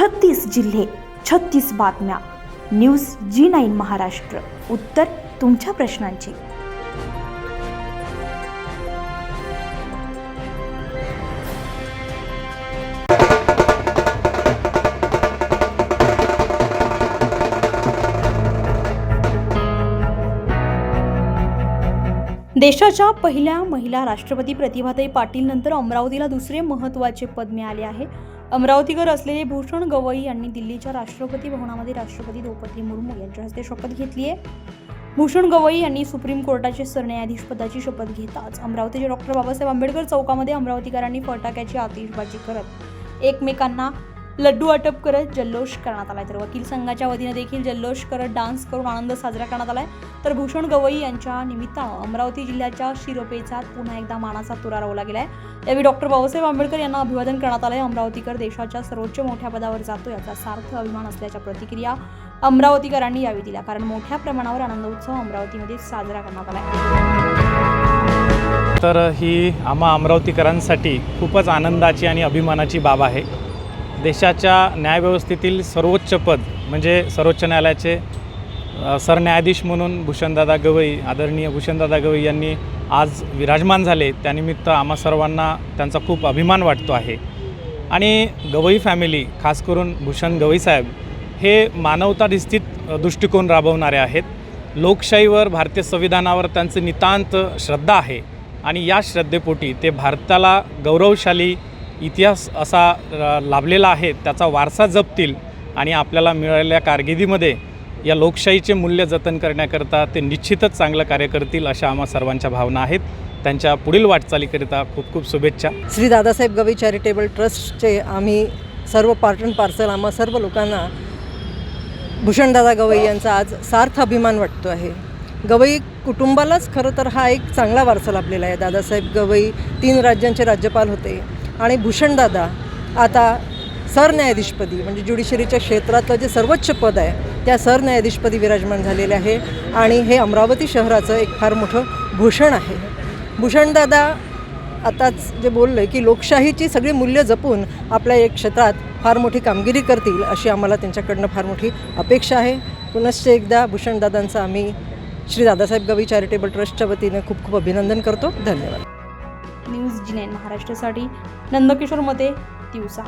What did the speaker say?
छत्तीस जिल्हे छत्तीस बातम्या. News G nine Maharashtra. उत्तर तुमच्या प्रश्नांची. देशाच्या पहिल्या महिला राष्ट्रपती प्रतिभाताई पाटील नंतर अमरावतीला दुसरे महत्त्वाचे पद मिळाले आहे. अमरावतीकर असलेले भूषण गवई यांनी दिल्लीच्या राष्ट्रपती भवनामध्ये राष्ट्रपती द्रौपदी मुर्मू यांच्या हस्ते शपथ घेतली आहे. भूषण गवई यांनी सुप्रीम कोर्टाचे सरन्यायाधीश पदाची शपथ घेताच अमरावतीचे डॉक्टर बाबासाहेब आंबेडकर चौकामध्ये अमरावतीकरांनी फटाक्याची आतिषबाजी करत एकमेकांना लड्डू अटप करत जल्लोष करण्यात आलाय. तर वकील संघाच्या वतीने देखील जल्लोष करत डान्स करून आनंद साजरा करण्यात आलाय. तर भूषण गवई यांच्या निमित्तानं अमरावती जिल्ह्याच्या शिरोपेचा पुन्हा एकदा मानाचा तुरा रोवला गेलाय. यावेळी डॉक्टर बाबासाहेब आंबेडकर यांना अभिवादन करण्यात आलंय. अमरावतीकर देशाच्या सर्वोच्च मोठ्या पदावर जातो याचा सार्थ अभिमान असल्याच्या प्रतिक्रिया अमरावतीकरांनी यावेळी दिल्या. कारण मोठ्या प्रमाणावर आनंद उत्सव अमरावतीमध्ये साजरा करण्यात आलाय. तर ही आम्हा अमरावतीकरांसाठी खूपच आनंदाची आणि अभिमानाची बाब आहे. देशाच्या न्यायव्यवस्थेतील सर्वोच्च पद म्हणजे सर्वोच्च न्यायालयाचे सरन्यायाधीश म्हणून भूषणदादा गवई आदरणीय भूषणदादा गवई यांनी आज विराजमान झाले. त्यानिमित्त आम्हा सर्वांना त्यांचा खूप अभिमान वाटतो आहे. आणि गवई फॅमिली खास करून भूषण गवई साहेब हे मानवताधिस्थित दृष्टिकोन राबवणारे आहेत. लोकशाहीवर भारतीय संविधानावर त्यांचं नितांत श्रद्धा आहे. आणि या श्रद्धेपोटी ते भारताला गौरवशाली इतिहास असा लाभलेला आहे त्याचा वारसा जपतील आणि आपल्याला मिळालेल्या कारकिर्दीमध्ये या लोकशाहीचे मूल्य जतन करण्याकरता ते निश्चितच चांगलं कार्य करतील अशा आम्हा सर्वांच्या भावना आहेत. त्यांच्या पुढील वाटचालीकरिता खूप खूप शुभेच्छा. श्री दादासाहेब गवई चॅरिटेबल ट्रस्टचे आम्ही सर्व पार्टन पार्सल आम्हा सर्व लोकांना भूषणदादा गवई यांचा आज सार्थ अभिमान वाटतो आहे. गवई कुटुंबालाच खरं तर हा एक चांगला वारसा लाभलेला आहे. दादासाहेब गवई तीन राज्यांचे राज्यपाल होते. आणि भूषणदादा आता सरन्यायाधीशपदी म्हणजे ज्युडिशरीच्या क्षेत्रातलं जे सर्वोच्च पद आहे त्या सरन्यायाधीशपदी विराजमान झालेले आहे. आणि हे अमरावती शहराचं एक फार मोठं भूषण आहे. भूषणदादा आताच जे बोललं की लोकशाहीची सगळी मूल्य जपून आपल्या एक क्षेत्रात फार मोठी कामगिरी करतील अशी आम्हाला त्यांच्याकडनं फार मोठी अपेक्षा आहे. पुनश्च एकदा भूषणदादांचं आम्ही श्री दादासाहेब गवी चॅरिटेबल ट्रस्टच्या वतीनं खूप खूप अभिनंदन करतो. धन्यवाद. न्यूज जी नाईन महाराष्ट्रासाठी नंदकिशोरमध्ये दिवसा.